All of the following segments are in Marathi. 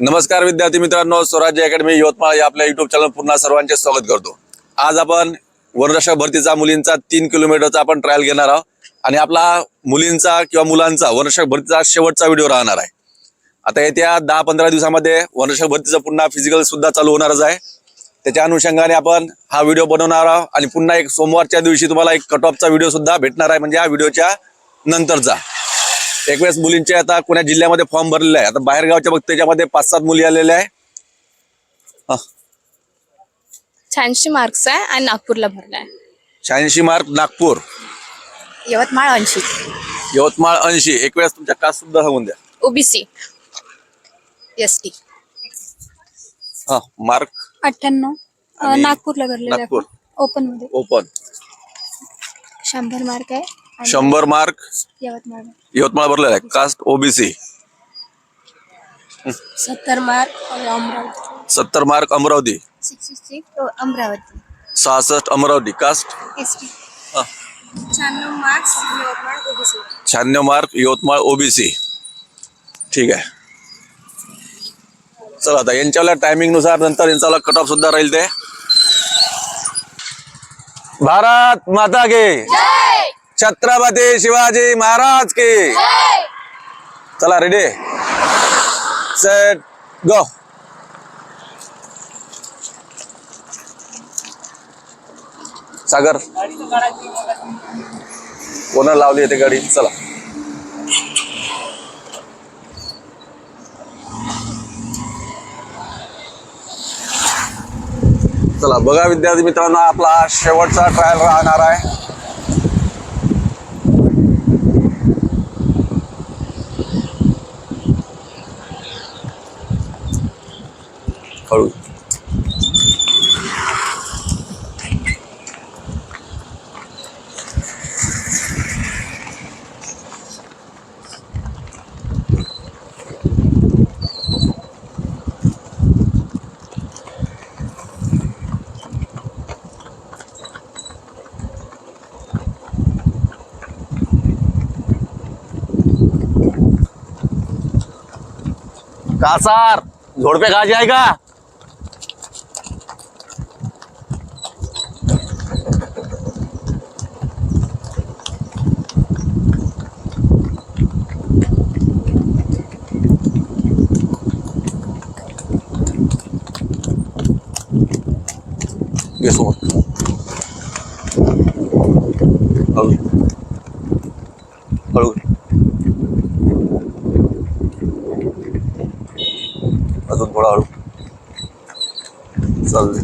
नमस्कार विद्यार्थी मित्रांनो स्वराज्य अकॅडमी यवतमाळ या आपल्या युट्यूब चॅनल पुन्हा सर्वांचे स्वागत करतो. आज आपण वनरक्षक भरतीचा मुलींचा तीन किलोमीटरचा आपण ट्रायल घेणार आहोत आणि आपला मुलींचा किंवा मुलांचा वनरक्षक भरतीचा शेवटचा व्हिडिओ राहणार आहे. आता येत्या दहा पंधरा दिवसामध्ये वनरक्षक भरतीचं पुन्हा फिजिकल सुद्धा चालू होणारच आहे. त्याच्या अनुषंगाने आपण हा व्हिडिओ बनवणार आहोत आणि पुन्हा एक सोमवारच्या दिवशी तुम्हाला एक कट ऑफचा व्हिडिओ सुद्धा भेटणार आहे. म्हणजे या व्हिडिओच्या नंतरचा. एक वेळेस मुलींचे आता पुण्या जिल्ह्यामध्ये फॉर्म भरलेले आहे आता बाहेरगावच्या बघ त्याच्यामध्ये पाच सात मुली आलेल्या आहे शहाऐंशी मार्क्स आहे आणि नागपूरला भरलाय. शहाऐंशी मार्क नागपूर. यवतमाळ ऐंशी. यवतमाळ ऐंशी. एक वेळेस तुमच्या कास्ट सुद्धा सांगून द्या. ओबीसी. S T. हा मार्क अठ्ठ्याण्णव. नागपूरला भरलेलं नागपूर. ओपनमध्ये. ओपन शंभर मार्क आहे. शंभर मार्क? यवतमाळ. यवतमाळ भरलेला आहे. कास्ट ओबीसी सत्तर मार्क अमरावती. सत्तर mark Amravati. Sixty six Amravati. सहासष्ट अमरावती. Caste S T. शहाण्णव मार्क्स यवतमाळ ओबीसी शहाण्णव मार्क यवतमाळ ओबीसी ठीक आहे. चला आता यांच्यावाल्या टायमिंगनुसार नंतर यांचा कट ऑफ सुद्धा राहील ते. भारत माता के छत्रपती शिवाजी महाराज की। चला रेडी सेट गो सागर. कोणा लावली येते गाडी? चला. चला बघा विद्यार्थी मित्रांनो आपला शेवटचा ट्रायल राहणार आहे. हळू कासार झोडपे खाजी आहे का घे हळू. हळू. अजून थोडा हळू. चालते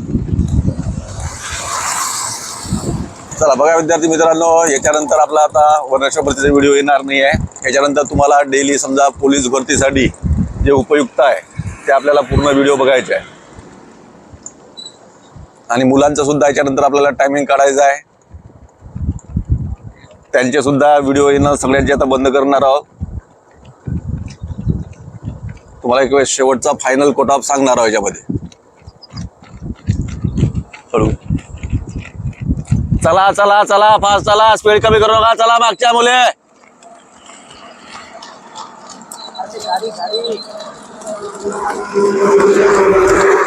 चला बघा विद्यार्थी मित्रांनो याच्यानंतर आपला आता वर्णरक्षक भरतीचा व्हिडिओ येणार नाही आहे याच्यानंतर तुम्हाला डेली समजा पोलीस भरतीसाठी जे उपयुक्त आहे ते आपल्याला पूर्ण व्हिडिओ बघायचे आहे. आणि मुलांचं सुद्धा याच्यानंतर आपल्याला टायमिंग काढायचा आहे. त्यांचे सुद्धा व्हिडिओ येणं सगळ्यांचे आता बंद करणार आहोत. तुम्हाला एक वेळेस शेवटचा फायनल कोट ऑफ सांगणार आहोत याच्यामध्ये. हळू. चला चला चला फास्ट चला स्पीड कमी करू नका चला मागच्या मुले. थांब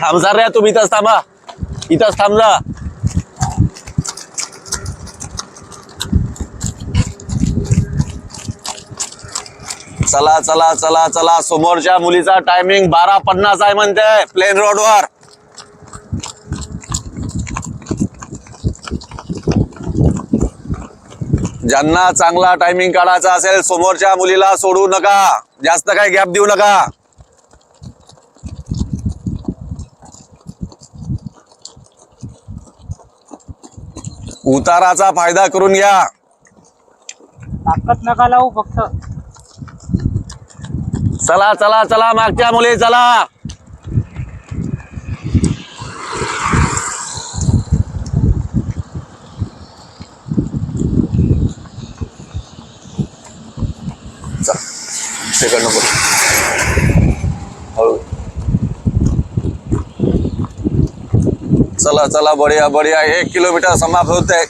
सर रे तुम्ही इथंच थांबा. इथंच थांबला चला चला चला चला. समोरच्या मुलीचा टायमिंग बारा पन्नास आहे म्हणते प्लेन रोडवर ज्यांना चांगला टायमिंग काढायचा असेल समोरच्या मुलीला सोडू नका. जास्त काही गॅप देऊ नका. उताराचा फायदा करून घ्या. ताकद नका लावू फक्त. चला चला चला मागच्या मुली चला. चला चला बढ़िया बढ़िया एक किलोमीटर समाप्त होते।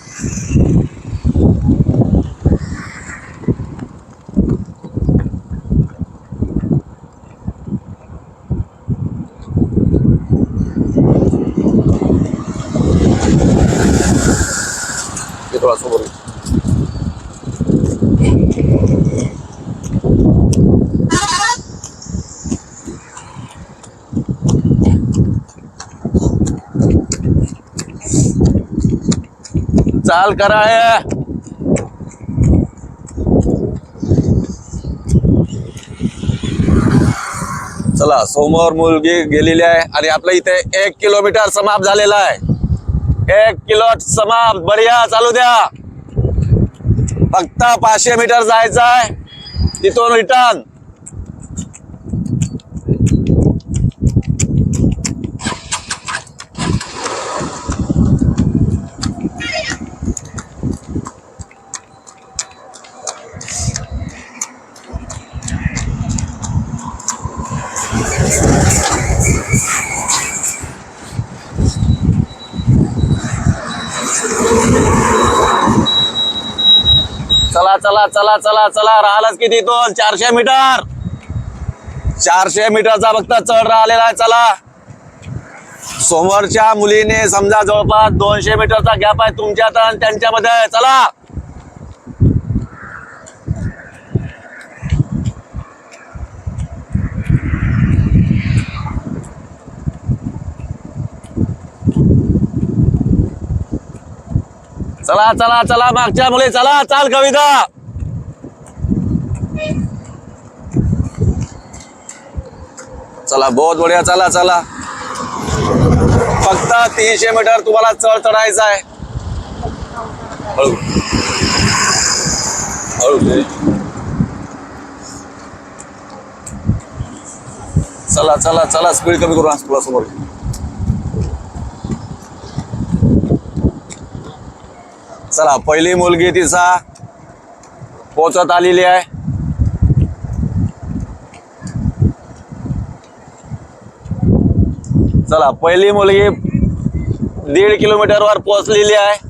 थोड़ा चाल करा चला समोर मुलगी गेलेली आहे आणि आपल्या इथे एक किलोमीटर समाप्त झालेला आहे. एक किलो समाप्त बढिया चालू द्या. फक्त पाचशे मीटर जायचं आहे. तिथून रिटर्न चला चला चला चला चला राहिलाच किती तो चारशे मीटर. चारशे मीटरचा फक्त चढ राहिलेला आहे चला. समोरच्या मुलीने समजा जवळपास दोनशे मीटरचा गॅप आहे तुमच्यात आणि त्यांच्यामध्ये. चला. चला चला चला मागच्या मुले चला चाल कविता. चला बहुत बढिया चला चला. फक्त तीनशे मीटर तुम्हाला चढ चढायचं आहे. हळू. हळू. चला चला चला स्पीड कमी करू तुला समोर. चला पहिली मुलगी तिचा पोचत आलेली आहे. चला पहिली मुलगी दीड किलोमीटर वर पोहोचलेली आहे.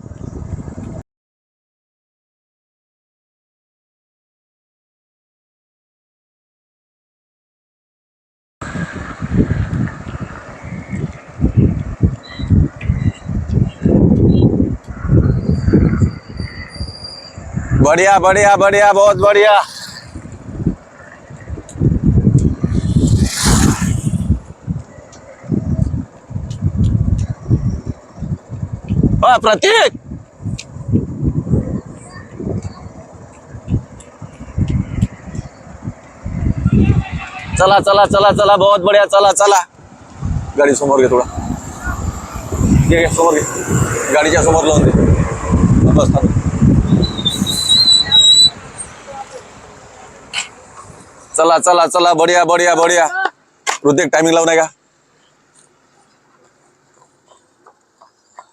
बढ़िया बढ़िया बढ़िया बहुत बढ़िया। प्रतीक! चला चला चला चला बहुत बढ़िया चला चला। गाडी समोर घे थोडा। समोर घे। गाडीच्या समोर लावून दे। बस चला चला चला बढिया बढिया बढिया। ऋतिक टायमिंग लावून आहे का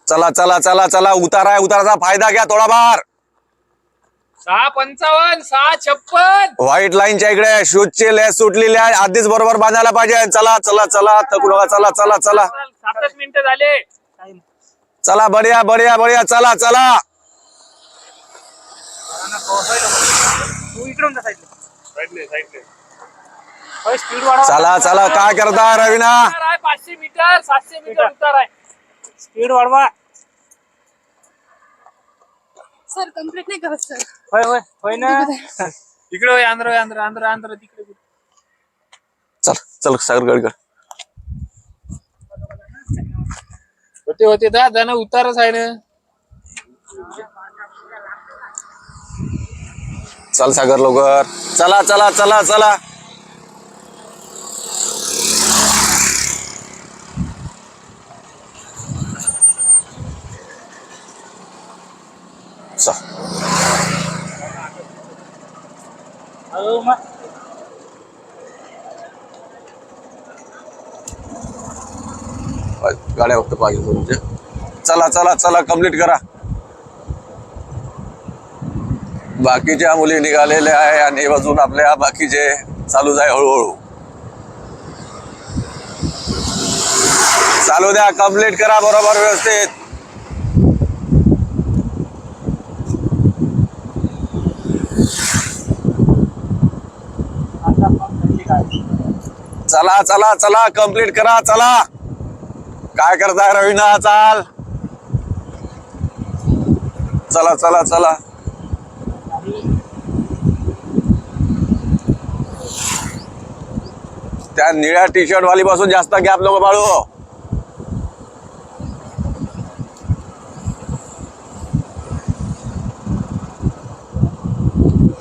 चला चला चला चला उतारा आहे उताराचा फायदा घ्या थोडा बार सहा पंचावन्न सहा छप्पन। व्हाईट लाईनच्या इकडे शूजची लेस सुटलेली आहे आधीच बरोबर बांधायला पाहिजे. चला चला चला थकू नका चला चला चला। सातच मिनिटं झाले. चला बढिया बढिया बढिया चला चला। तू इकडून जा साईडले साईडले. स्पीड वाढवा. चला चला काय करताय रवीना? उतार आहे पाचशे मीटर सातशे मीटर उतार आहे. स्पीड वाढवा. सर कंप्लीट नाही करत सर होय होय होय ना? इकडे होय आंध्र होय, आंध्र आंध्र आंध्र तिकडे कुठे? चल चल सागर गाडी कर होते होते दा जाणं उतारच आहे ना. चल सागर लवकर. चला चला चला चला. चल. गाड्या फक्त पाहिजे तुमच्या म्हणजे. चला चला चला कंप्लीट करा. बाकीच्या मुली निघालेल्या आहे आणि अजून आपल्या बाकीचे चालू आहे हळूहळू. चालू द्या कंप्लीट करा बरोबर व्यवस्थित. चला चला चला कंप्लीट करा चला. काय करताय रवीना चाल. चला चला चला. त्या निळ्या टी शर्ट वाली पासून जास्त गॅप नको बाळू.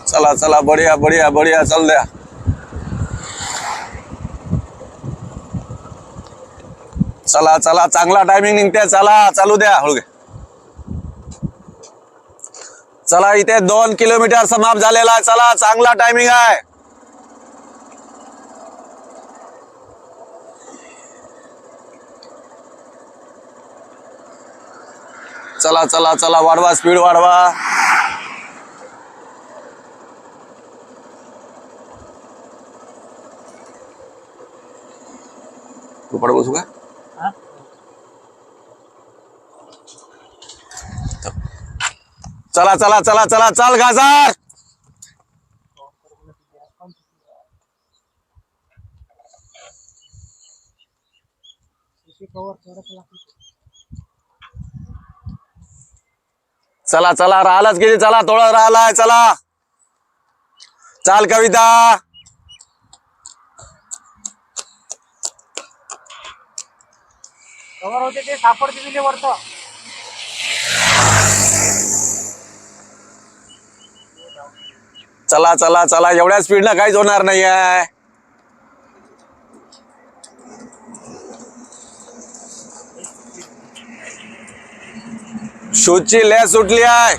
चला चला बढिया बढिया बढिया चल द्या. चला चला चांगला टायमिंग निघते चला चालू द्या हळू चला इथे दोन किलोमीटर समाप्त झालेला आहे. चला चांगला टायमिंग आहे. चला चला चला वाढवा स्पीड वाढवा. कुपड बसू का? चला चला चला चला चाल गाजर. चला चला राहिलाच किती चला थोडा राहिलाय चला. चाल कविता. कवर होते ते सापडते दिले वरत चला चला चला. एवढ्या स्पीडनं काहीच होणार नाही आहे शूजची लेस सुटली आहे.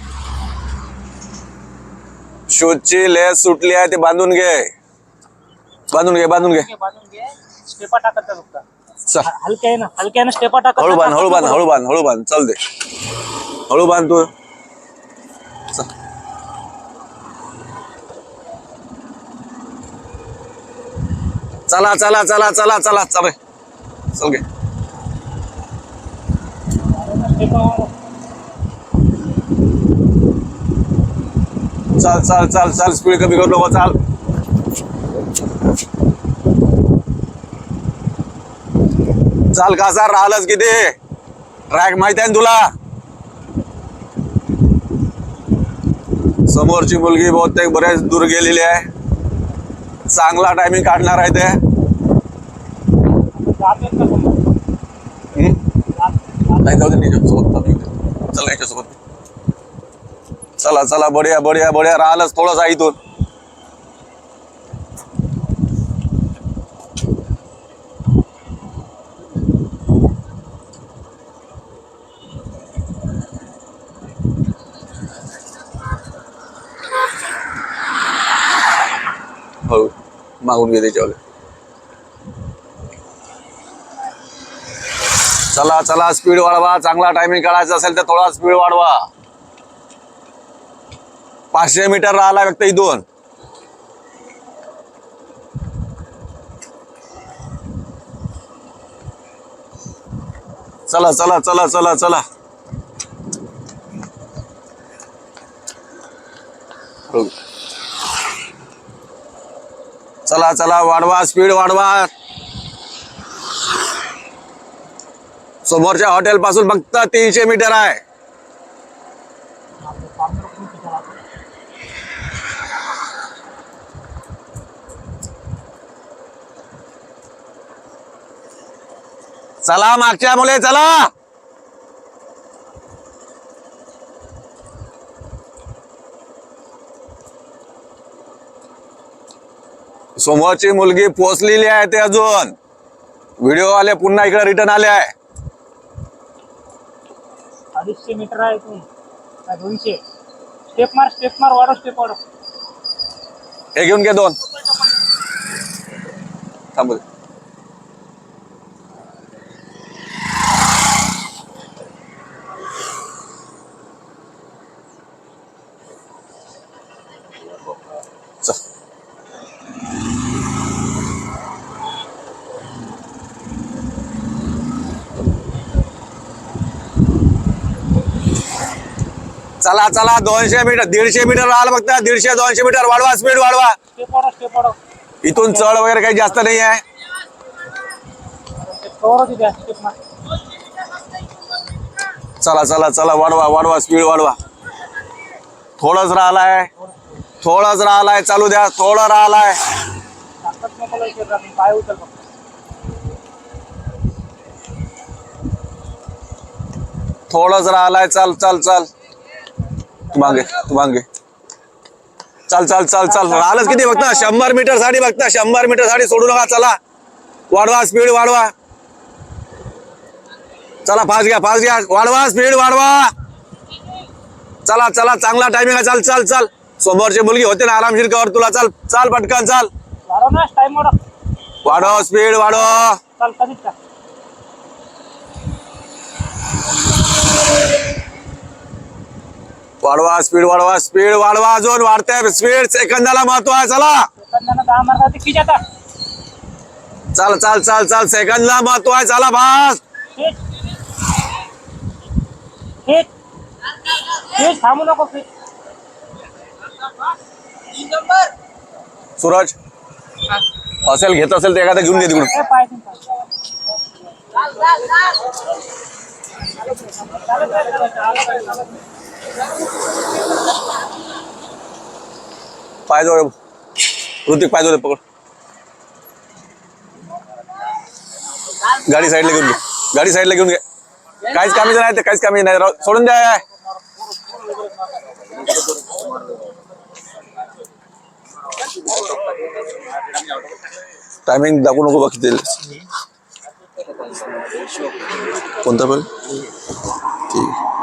शूजची लेस सुटली आहे ती बांधून घे. बांधून घे बांधून घे. स्टेपा टाकत जा फक्त. चल हलक्या आहे ना हलक्यानं स्टेपा टाकत हळू बांध हळू बांध हळू बांध हळू बांध चल दे. हळू बांध तू. चला चला चला चला चला चल चल. गे. चल चल चल चल स्पीड कमी करू नको चाल. चाल का सर राहिलंच किती? ट्रॅक माहीत आहे ना तुला? समोरची मुलगी बहुतेक बरेच दूर गेलेली आहे. चांगला टायमिंग काढणार आहे ते. नाही जाऊ दे याच्यासोबत चला याच्यासोबत. चला चला बढिया बढिया बढिया. राहिलंच थोडंसं इथून हळू मागून घे त्याच्यावर चला चला स्पीड वाढवा. चांगला टायमिंग काढायचा असेल तर थोडा स्पीड वाढवा. पाचशे मीटर राहिला फक्त इथून. चला चला चला चला चला. हळू. चला चला वाढवा स्पीड वाढवा. समोरच्या हॉटेल पासून फक्त तीनशे मीटर आहे. चला मागच्या मुले चला. समोरची मुलगी पोचलेली आहे ते अजून. व्हिडिओ आले पुन्हा इकडे रिटर्न आले आहे. अडीचशे मीटर आहे इथून काय दोनशे? स्टेप मार स्टेप मार वाढव स्टेप वाढव. हे घेऊन घे दोन. थांबू दे. चला चला दोनशे मीटर दीडशे मीटर राहिलं फक्त. दीडशे दोनशे मीटर वाढवा स्पीड वाढवा. इथून चढ वगैरे काही जास्त नाही आहे. चला चला चला वाढवा वाढवा स्पीड वाढवा. थोडंच राहिलाय. थोडंच राहिलाय चालू द्या. थोडं राहिलाय. थोडंच राहिलाय चाल चाल चाल. तू मागे तू मागे. चाल चाल चाल चाल. राहिलंच किती? बघता शंभर मीटरसाठी बघता शंभर मीटरसाठी सोडू नका चला. वाढवा स्पीड वाढवा. चला फास्ट घ्या फास्ट घ्या. वाढवा स्पीड वाढवा. चला चला चांगला टायमिंग आहे. चाल चाल चाल. समोरची मुलगी होते ना आरामशीर कवर तुला. चाल चाल पटकन चाल. वाढव स्पीड वाढव चाल कधीच का वाढवा स्पीड वाढवा स्पीड वाढवा अजून. वाढते स्पीड सेकंदाला महत्त्व आहे चला. चाल चाल चाल चाल. सेकंदला महत्त्व आहे चला थांबू नको खिच सूरज असेल घेत असेल तर एखादा घेऊन घे तिकडून. पाय तिथं. ऋतिक पाय पकड. गाडी साईडला घेऊन घे. गाडी साईडला घेऊन घे. काहीच कामी नाही ते काहीच कामी नाही. राव, सोडून द्या. टायमिंग दाखवू नको बाकी ते. कोणता पण? ठीक.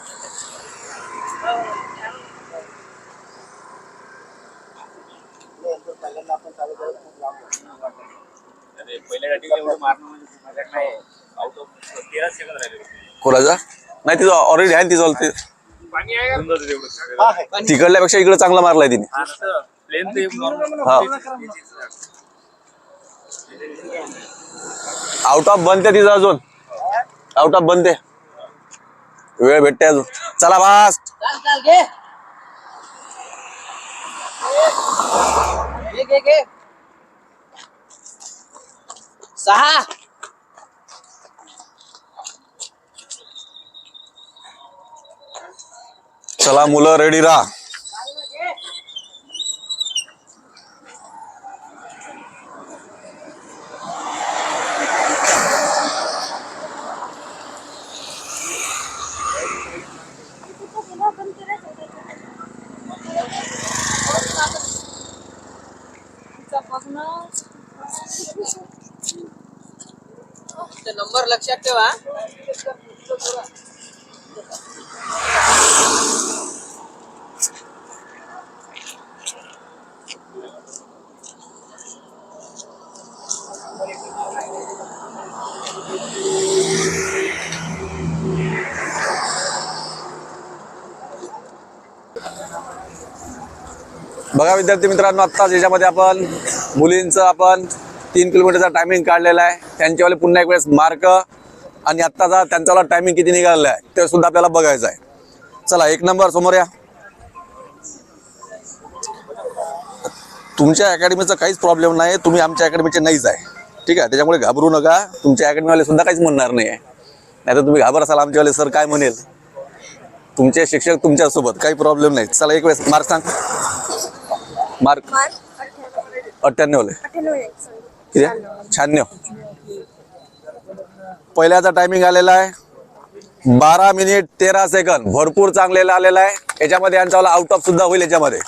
कोणाचा? नाही तिथं ऑलरेडी आहे ना तिचं ते तिकडल्यापेक्षा इकडे चांगला मारलाय तिने. हा. आउट ऑफ बनते तिचं अजून. आउट ऑफ बनते वेळ भेटते अजून. चला घे. सहा. चला मुलं रेडी राहा ते नंबर लक्षात ठेवा बघा विद्यार्थी मित्रांनो आत्ताच याच्यामध्ये आपण मुलींचं आपण तीन किलोमीटरचा टायमिंग काढलेला आहे. त्यांच्यावाले पुन्हा एक वेळेस मार्क आणि आत्ताचा त्यांच्यावाला टायमिंग किती निघालेला आहे ते सुद्धा आपल्याला बघायचं आहे. चला एक नंबर समोर या. तुमच्या अकॅडमीचा काहीच प्रॉब्लेम नाही तुम्ही आमच्या अकॅडमीचे नाहीच आहे. ठीक आहे त्याच्यामुळे घाबरू नका. तुमच्या अकॅडमीवाले सुद्धा काहीच म्हणणार नाही आहे नाही तर तुम्ही घाबर असाल आमच्यावाले सर काय म्हणेल? तुमचे शिक्षक तुमच्यासोबत काही प्रॉब्लेम नाही. चला एक वेळेस मार्क सांग. मार्क? अठ्ठ्याण्णव किती? शहाण्णव पहिल्याचा टायमिंग आलेला आहे. बारा मिनिट तेरा सेकंद भरपूर चांगलेला आलेला आहे. याच्यामध्ये यांचा आउट ऑफ सुद्धा होईल याच्यामध्ये.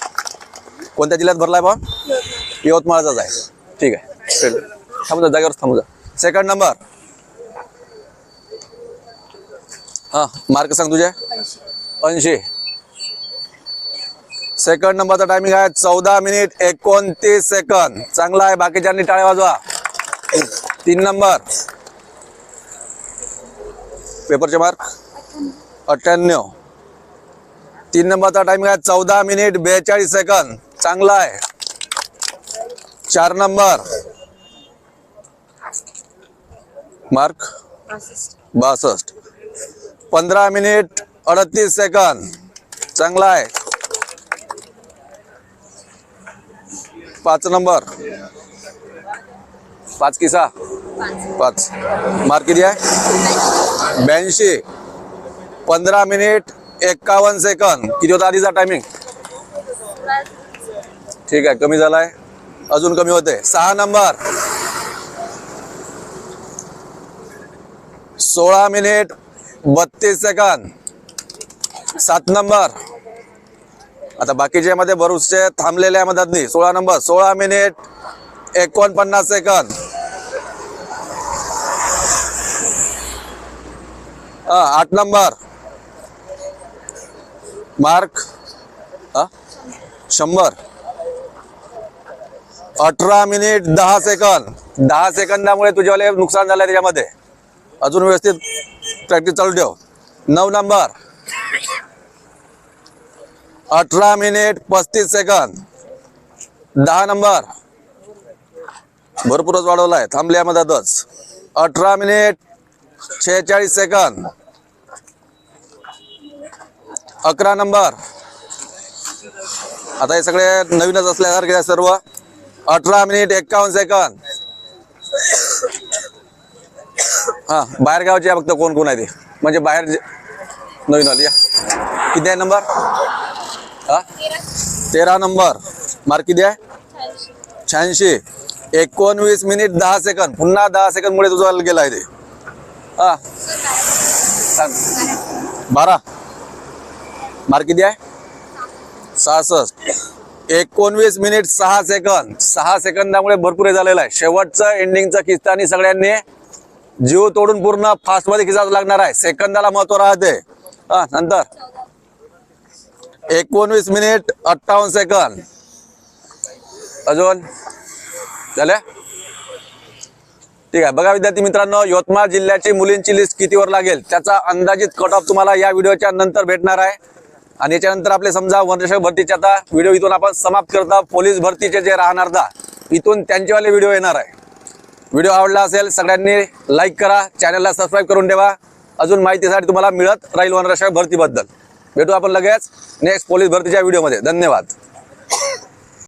कोणत्या जिल्ह्यात भरलाय बा यवतमाळचाच आहे. ठीक आहे. थांबू जा जागेवर थांबू जा. सेकंड नंबर हा मार्क सांग तुझे. ऐंशी. सेकंड नंबरचा टायमिंग आहे चौदा मिनिट एकोणतीस सेकंद. चांगला आहे बाकीच्यांनी टाळ्या वाजवा. तीन नंबर. पेपरचे मार्क अठ्ठ्याण्णव. तीन नंबरचा टायमिंग आहे चौदा मिनिट बेचाळीस सेकंद. चांगला आहे. चार नंबर. मार्क बासष्ट. पंधरा मिनिट अडतीस सेकंद. चांगला आहे. पाच नंबर. पाच किसा? पाच. मार्क किती आहे? ब्याऐंशी. पंधरा मिनिट एक्कावन्न सेकंद. किती होता आधीचा टायमिंग ठीक आहे कमी झालाय. अजून कमी होते. सहा नंबर. सोळा मिनिट बत्तीस सेकंद. सात नंबर. आता बाकीच्या मध्ये बरूचसे थांबलेल्या मधात नाही सोळा नंबर सोळा मिनिट एकोणपन्नास सेकंद. आठ नंबर. मार्क शंभर. अठरा मिनिट दहा सेकंद. दहा सेकंदामुळे तुझ्यावाले नुकसान झालं त्याच्यामध्ये. अजून व्यवस्थित प्रॅक्टिस चालू ठेव. नऊ नंबर. अठरा मिनिट पस्तीस सेकंद. दहा नंबर. भरपूरच वाढवला आहे थांबल्या मधातच. अठरा मिनिट शेहेचाळीस सेकंद. अकरा नंबर. आता हे सगळे नवीनच असल्यासारखे सर्व. अठरा मिनिट एक्कावन्न सेकंद. हा बाहेर गावचे फक्त कोण कोण आहे ते? म्हणजे बाहेर नवीन आली या किती आहे नंबर? तेरा नंबर. मार्की द्या शहाऐंशी. एकोणवीस मिनिट दहा सेकंद पुन्हा दहा सेकंद मुळे तुझा गेला आहे ते. हा. सांग. बारा. मार्क किती आहे? सहासष्ट. एकोणवीस मिनिट सहा सेकंद सहा सेकंदामुळे भरपूर हे झालेलं आहे. शेवटचं एंडिंगचं किस्तानी सगळ्यांनी जीव तोडून पूर्ण फास्टमध्ये खिचाच लागणार आहे. सेकंदाला महत्त्व राहते. हा नंतर. एकोणवीस मिनिट अठ्ठावन्न सेकंद. अजून? झाल्या ठीक आहे. बघा विद्यार्थी मित्रांनो यवतमाळ जिल्ह्याची मुलींची लिस्ट कितीवर लागेल? त्याचा अंदाजित कट ऑफ तुम्हाला या व्हिडिओच्या नंतर भेटणार आहे. आणि याच्यानंतर आपले समजा वनरक्षक भरतीचे आता व्हिडिओ इथून आपण समाप्त करता. पोलीस भरतीचे जे राहणार दा इथून त्यांचेवाले व्हिडिओ येणार आहे. व्हिडिओ आवडला असेल सगळ्यांनी लाईक करा. चॅनलला सबस्क्राईब करून ठेवा. अजून माहितीसाठी तुम्हाला मिळत राहील वनरक्षक भरतीबद्दल. भेटू आपण लगेच नेक्स्ट पोलीस भरतीच्या व्हिडिओमध्ये धन्यवाद.